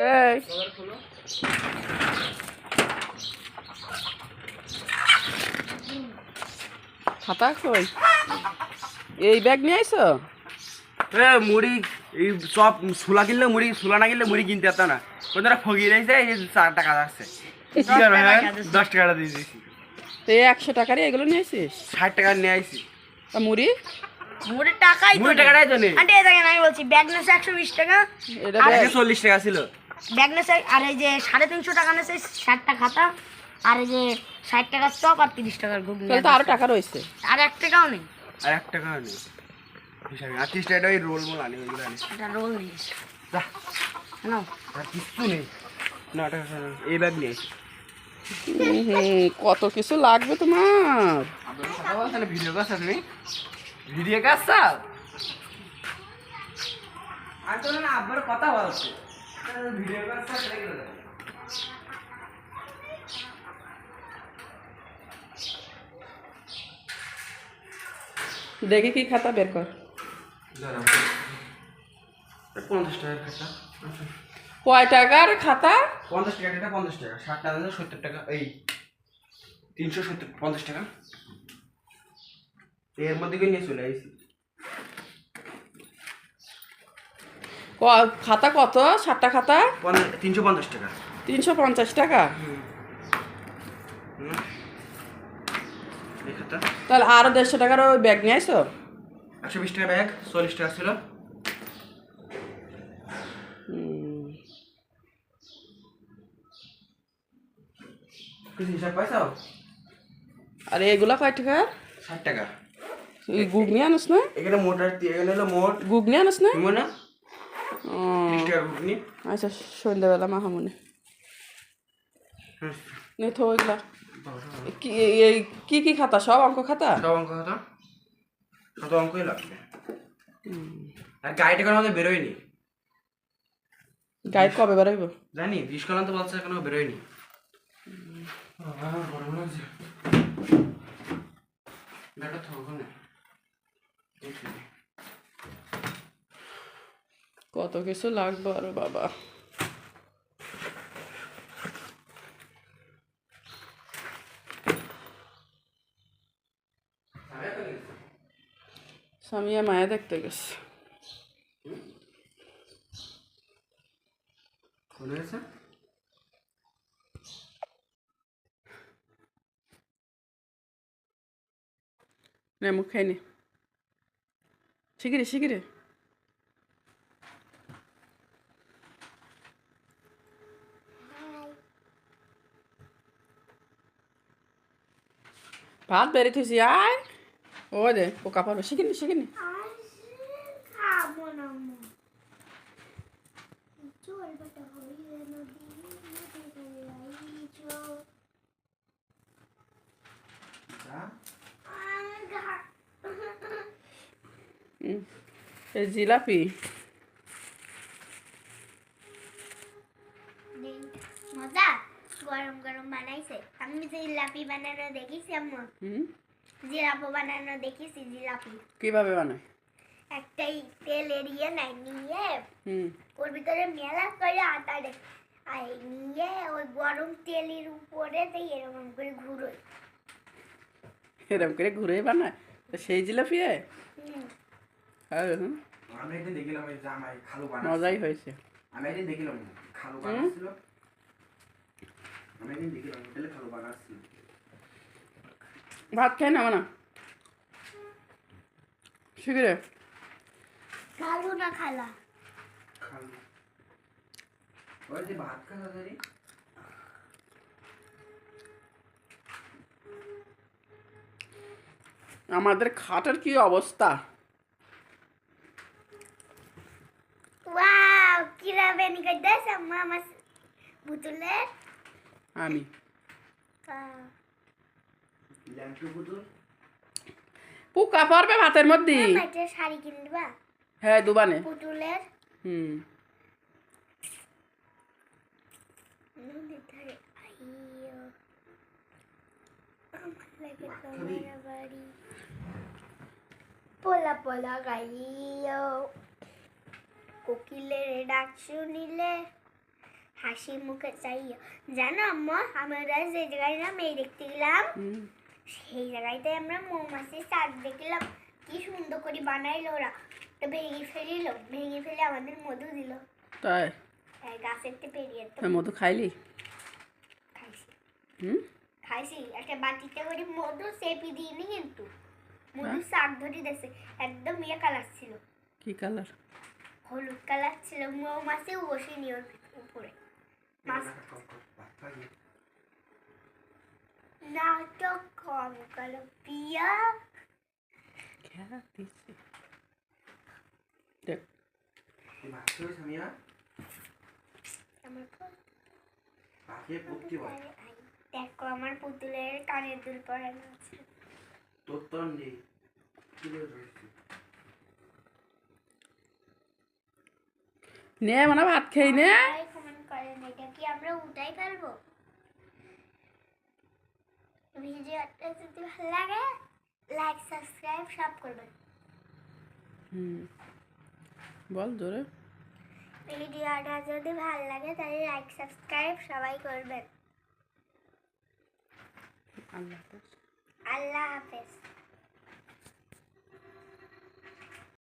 এই। খাতা কই? এই ব্যাগ নিয়ে আইছো? এ মুড়ি এই সব সুলা কিনলে মুড়ি সুলা না কিনলে মুড়ি কিনতে পারতাম না। কোনটা ফগিয়ে রয়েছে এই চার টাকা যাচ্ছে। কি করব হ্যাঁ? দশ টাকাটা দিয়ে দিয়েছি। তো এই একশো টাকারই এগুলো নিয়ে ষাট টাকা নিয়ে আইছি। মুড়ি? মুড়ির টাকাই মুড়ি টাকাটাই তো নেই। আন্টি দেখেন আমি বলছি ব্যাগ নেছে একশো বিশ টাকা। এটা চল্লিশ টাকা ছিল। ব্যাগ নেছে আর এই যে সাড়ে তিনশো টাকা নেছে ষাটটা খাতা আর এই যে ষাট টাকার স্টক আর তিরিশ টাকার ঘুগনি। তাহলে তো আরও টাকা রয়েছে। আর এক টাকাও নেই। আর এক টাকা নেই। হিসাবে আর ত্রিশ টাকা ওই রোল মোল আনি ওইগুলো আনি। এটা রোল নিয়েছে যা। নাও আর কিচ্ছু নেই। না টাকা এই ব্যাগ নিয়ে কত কিছু লাগবে তোমার? ভিডিও কাজ তুমি ভিডিও কাজ না আব্বার কথা বলছি। ভিডিও? দেখি কি খাতা বের কর। পঞ্চাশ টাকার খাতা। কয় টাকার খাতা? পঞ্চাশ টাকা পঞ্চাশ টাকা। ষাট টাকা সত্তর টাকা? এই তিনশো সত্তর পঞ্চাশ টাকা। এর মধ্যে নিয়ে চলে আসছি খাতা কত? সাতটা খাতা? তিনশো পঞ্চাশ টাকা। তিনশো পঞ্চাশ টাকা? হুম। তাহলে আরও দেড়শো টাকার ওই ব্যাগ নিয়ে আসো একশো বিশ টাকা ব্যাগ চল্লিশ টাকা ছিল। আর এগুলা কয় টাকা? ষাট টাকা। গুগনি আনস না? এখানে মোটার এখানে হলো মোট। গুগনি আনস না? না ও, ত্রিশ টাকার ঘুগনি আচ্ছা সন্ধ্যাবেলা মাহামুনি হুম। নে তো ওইগুলা। কি কি খাতা? সব অঙ্ক খাতা? সব অঙ্ক হতো শত অঙ্কই লাগবে। আর গাড়িটা কোনো আমাদের বেরোয়নি? গাইড কবে বেরোইব? জানি বিশ কালাম তো বলছে এখনও বেরোয়নি। ব্যাটা থাকব না কত কিছু লাগবে আরে বাবা। সামিয়া মায়া দেখতে গেছে। নে মুখ খাই নে। শিগিরে শিগিরে ভাত বেড়ে থুইছি আয়। ও দে পোকা পারবে শিখিনি শিখিনি জিলাপি। দেখেছি আম্মু। হুম? জিলাপি বানানো দেখেছি জিলাপি। কীভাবে বানায়? একটাই তেল এড়িয়ে নাই নিয়ে ওর ভিতরে মেলা করে আটা আর নিয়ে ওই গরম তেলের উপরে তো এরকম করে ঘুরোই এরকম করে ঘুরে বানায়? তো সেই জিলাপি। হ্যাঁ? আমি একদিন দেখিলাম ওই জামাই খালু বানাচ্ছিল মজাই হয়েছে। আমি একদিন দেখিলাম খালু বানাচ্ছিল। আমি একদিন দেখিলাম হোটেলে খালু বানাচ্ছিল। ভাত খাই না। মানা শিগিরে খালু না খালা? খালু। ভাত খাওয়া আমাদের খাটের কি অবস্থা? ওয়াও কিরা বেনি করতেছ আম্মু আমার বুতুলের? আমি। পোকা পড়বে ভাতের মধ্যে। শাড়ি কিনবা। হ্যাঁ দুবানে। পুতুলের। হুম। পোলা পোলা গাইও কোকিলের ডাক শুনিলে হাসি মুখে চাইও জানো আম্মা আমরা যে জায়গায় না মেয়ে দেখতে গেলাম হুম। সেই জায়গাতে আমরা মৌমাছির চাক দেখলাম। কি সুন্দর করে বানাইলো ওরা। তো ভেঙে ফেলিল ভেঙে ফেলে আমাদের মধু দিল। তাই? গাছের থেকে পেরিয়ে তো। হ্যাঁ, মধু খাইলি? খাইছি। হুম? খাইছি। একটা বাটিতে করে মধু চেপি দিইনি কিন্তু। মধু শাক ধরে দিয়েছে। একদম ইয়ে কালার ছিল। কি কালার? হলুদ কালার ছিল। মৌমাছি বসেনি ওর উপরে। মাছ নাটক কম কালো পিয়া খেয়াতিছে দেখ আমার খুব তোর দেখো আমার পুতুলের কানের দুল পরানো আছে তো নেই? নে মানে ভাত খেয়ে নে কমেন্ট করেন এটা কি আমরা উঠাই ফেলব ভিডিওটা যদি ভালো লাগে লাইক সাবস্ক্রাইব সব করবেন। হুম। বল জোরে। ভিডিওটা যদি ভালো লাগে তাহলে লাইক সাবস্ক্রাইব সবাই করবেন। আল্লাহ হাফেজ। আল্লাহ হাফেজ।